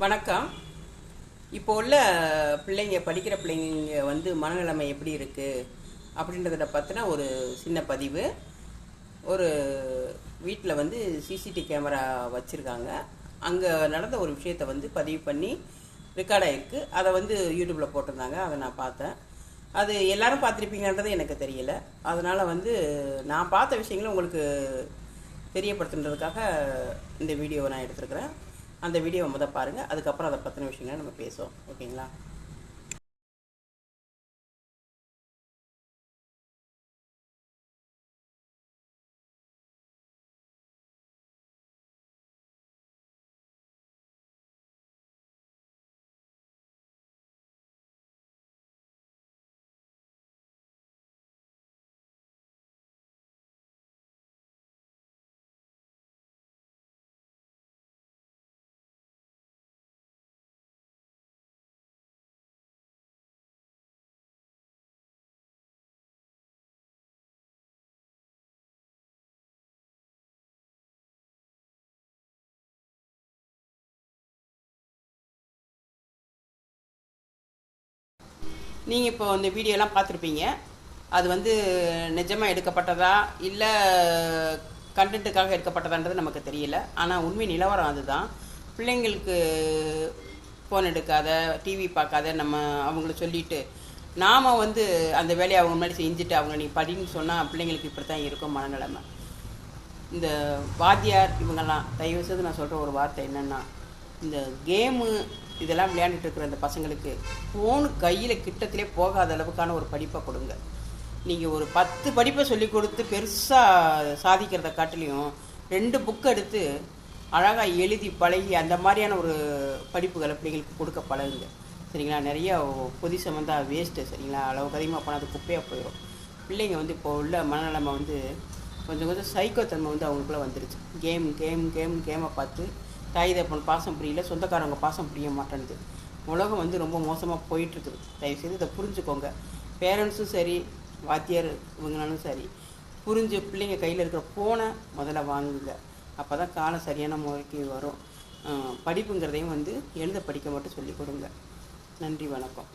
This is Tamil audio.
வணக்கம். இப்போ உள்ள பிள்ளைங்க படிக்கிற பிள்ளைங்க வந்து மனநிலைமை எப்படி இருக்குது அப்படின்றத பற்றின ஒரு சின்ன பதிவு. ஒரு வீட்டில் வந்து சிசிடிவி கேமரா வச்சுருக்காங்க. அங்கே நடந்த ஒரு விஷயத்தை வந்து பதிவு பண்ணி ரெக்கார்ட் ஆகிருக்கு அதை வந்து யூடியூப்பில் போட்டிருந்தாங்க. அதை நான் பார்த்தேன். அது எல்லாரும் பார்த்துருப்பீங்கன்றது எனக்கு தெரியல. அதனால் வந்து நான் பார்த்த விஷயங்களை உங்களுக்கு தெரியப்படுத்துன்றதுக்காக இந்த வீடியோவை நான் எடுத்துருக்குறேன். அந்த வீடியோவை முத பாருங்கள் அதுக்கப்புறம் அதை பற்றின விஷயங்களை நம்ம பேசுவோம். ஓகேங்களா? நீங்கள் இப்போ இந்த வீடியோலாம் பார்த்துருப்பீங்க. அது வந்து நிஜமாக எடுக்கப்பட்டதா? இல்லை கண்டென்ட்டுக்காக எடுக்கப்பட்டதான்றது நமக்கு தெரியல. ஆனால் உண்மை நிலவரம் அதுதான். பிள்ளைங்களுக்கு ஃபோன் எடுக்காத டிவி பார்க்காத நம்ம அவங்கள சொல்லிட்டு நாம் வந்து அந்த வேலையை அவங்க முன்னாடி செஞ்சுட்டு அவங்க நீ படின்னு சொன்னால் பிள்ளைங்களுக்கு இப்படி தான் இருக்கும் மனநிலைமை. இந்த வாத்தியார் இவங்கெல்லாம் தயவு செய்து நான் சொல்கிற ஒரு வார்த்தை என்னென்னா இந்த கேமு இதெல்லாம் விளையாண்டுட்டு இருக்கிற அந்த பசங்களுக்கு ஃபோனு கையில் கிட்டத்திலே போகாத அளவுக்கான ஒரு படிப்பை கொடுங்க. நீங்கள் ஒரு பத்து படிப்பை சொல்லி கொடுத்து பெருசாக சாதிக்கிறத காட்டிலையும் ரெண்டு புக் எடுத்து அழகாக எழுதி பழகி அந்த மாதிரியான ஒரு படிப்புகளை பிள்ளைங்களுக்கு கொடுக்க பழகுங்க. சரிங்களா? நிறைய பொதி வந்து வேஸ்ட்டு சரிங்களா? அளவுக்கு அதிகமாக போனால் அது குப்பையாக போயிடும் பிள்ளைங்க வந்து இப்போ உள்ள மனநலமை வந்து கொஞ்சம் கொஞ்சம் சைக்கோ தன்மை வந்து அவங்களுக்குள்ளே வந்துருச்சு. கேம் கேம் கேம் கேமை பார்த்து தாய் தப்பன் பாசம் புரியல சொந்தக்காரவங்க பாசம் புரிய மாட்டேன்து உலகம் வந்து ரொம்ப மோசமாக போயிட்டுருக்குது. தயவுசெய்து இதை புரிஞ்சுக்கோங்க. பேரண்ட்ஸும் சரி வாத்தியார் இவங்களாலும் சரி புரிஞ்சு பிள்ளைங்க கையில் இருக்கிற ஃபோனை முதல்ல வாங்குங்க. அப்போ தான் காலம் சரியான முறைக்கு வரும். படிப்புங்கிறதையும் வந்து எழுத படிக்க மட்டும் சொல்லிக் கொடுங்க. நன்றி வணக்கம்.